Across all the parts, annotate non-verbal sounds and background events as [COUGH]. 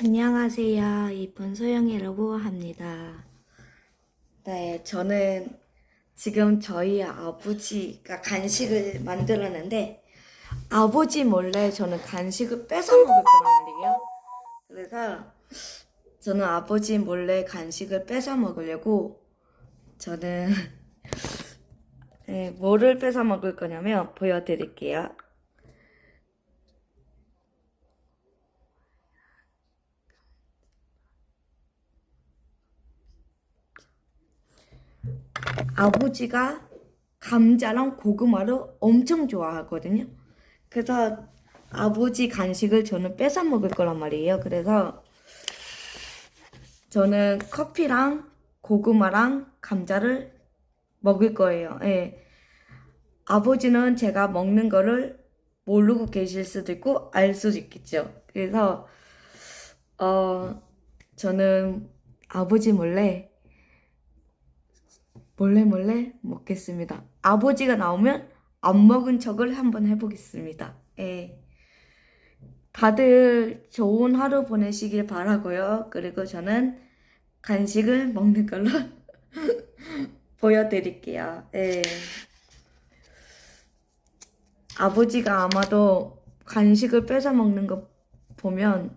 안녕하세요. 이쁜 소영이라고 합니다. 네, 저는 지금 저희 아버지가 간식을 만들었는데 아버지 몰래 저는 간식을 뺏어 먹을 거란 말이에요. 그래서 저는 아버지 몰래 간식을 뺏어 먹으려고 저는 [LAUGHS] 네, 뭐를 뺏어 먹을 거냐면 보여드릴게요. 아버지가 감자랑 고구마를 엄청 좋아하거든요. 그래서 아버지 간식을 저는 뺏어 먹을 거란 말이에요. 그래서 저는 커피랑 고구마랑 감자를 먹을 거예요. 예. 아버지는 제가 먹는 거를 모르고 계실 수도 있고 알 수도 있겠죠. 그래서 어 저는 아버지 몰래 몰래 몰래 먹겠습니다. 아버지가 나오면 안 먹은 척을 한번 해보겠습니다. 예. 다들 좋은 하루 보내시길 바라고요. 그리고 저는 간식을 먹는 걸로 [LAUGHS] 보여드릴게요. 예. 아버지가 아마도 간식을 뺏어 먹는 거 보면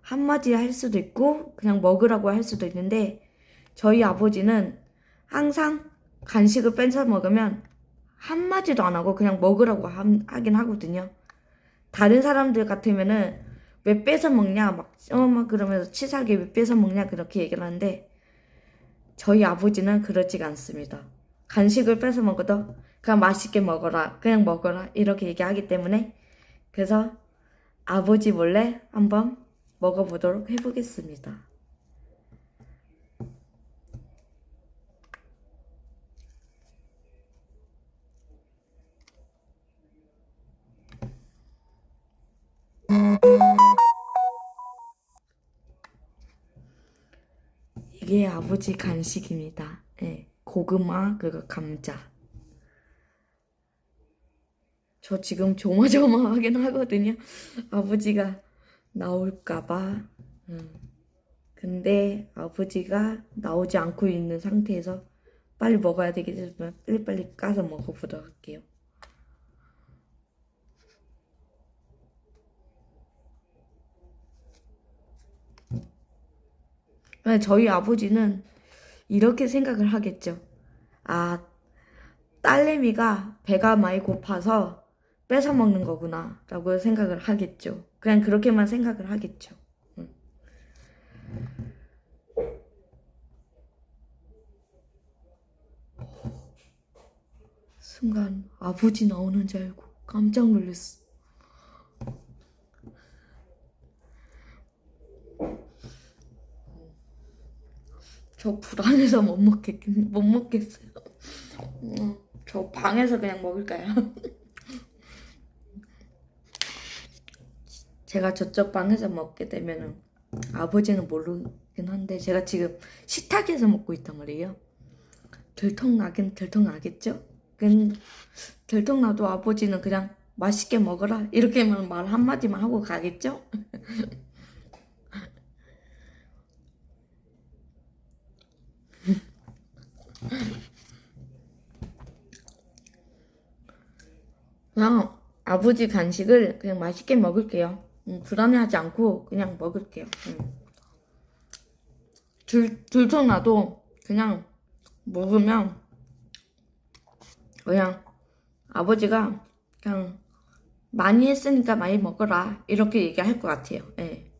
한마디 할 수도 있고 그냥 먹으라고 할 수도 있는데 저희 아버지는 항상 간식을 뺏어 먹으면 한마디도 안 하고 그냥 먹으라고 함- 하긴 하거든요. 다른 사람들 같으면은 왜 뺏어 먹냐 막, 어, 막 그러면서 치사하게 왜 뺏어 먹냐 그렇게 얘기를 하는데 저희 아버지는 그렇지가 않습니다. 간식을 뺏어 먹어도 그냥 맛있게 먹어라 그냥 먹어라 이렇게 얘기하기 때문에 그래서 아버지 몰래 한번 먹어보도록 해보겠습니다. 이게 아버지 간식입니다. 예, 고구마 그리고 감자. 저 지금 조마조마하긴 하거든요. 아버지가 나올까봐. 음. 근데 아버지가 나오지 않고 있는 상태에서 빨리 먹어야 되기 때문에 빨리빨리 까서 먹어보도록 할게요. 저희 아버지는 이렇게 생각을 하겠죠. 아, 딸내미가 배가 많이 고파서 뺏어 먹는 거구나. 라고 생각을 하겠죠. 그냥 그렇게만 생각을 하겠죠. 응. 순간 아버지 나오는 줄 알고 깜짝 놀랐어. 저 불안해서 못 먹겠, 못 먹겠어요. 음, 저 방에서 그냥 먹을까요? [LAUGHS] 제가 저쪽 방에서 먹게 되면은 아버지는 모르긴 한데 제가 지금 식탁에서 먹고 있단 말이에요. 들통나긴 들통나겠죠? 근 들통나도 아버지는 그냥 맛있게 먹어라 이렇게만 말 한마디만 하고 가겠죠? [LAUGHS] 그냥 아버지 간식을 그냥 맛있게 먹을게요. 음, 불안해하지 않고 그냥 먹을게요. 음. 들, 들통나도 그냥 먹으면 그냥 아버지가 그냥 많이 했으니까 많이 먹어라 이렇게 얘기할 것 같아요. 예.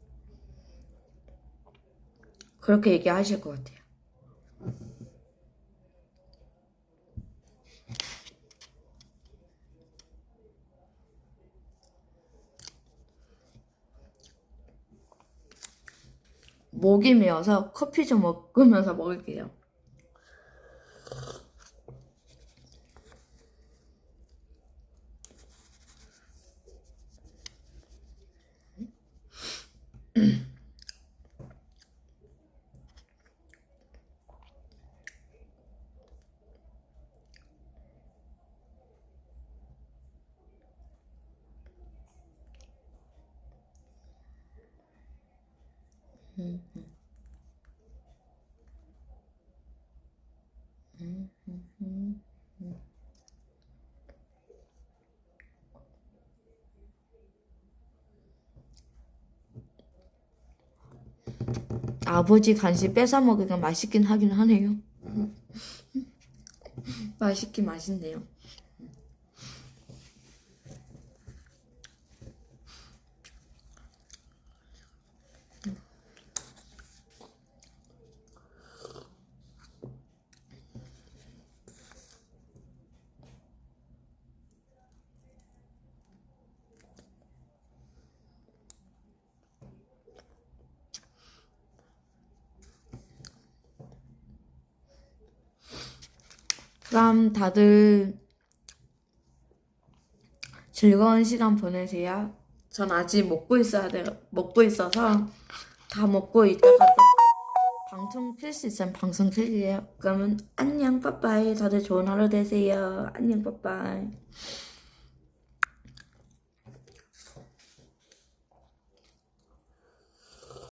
그렇게 얘기하실 것 같아요. 목임이어서 커피 좀 먹으면서 먹을게요. 아버지 간식 뺏어 먹으니까 맛있긴 하긴 하네요. 맛있긴 맛있네요. 그럼 다들 즐거운 시간 보내세요. 전 아직 먹고 있어야 돼, 먹고 있어서 다 먹고 있다가 또 방송 킬 수 있으면 방송 킬게요. 그러면 안녕, 빠빠이. 다들 좋은 하루 되세요. 안녕, 빠빠이.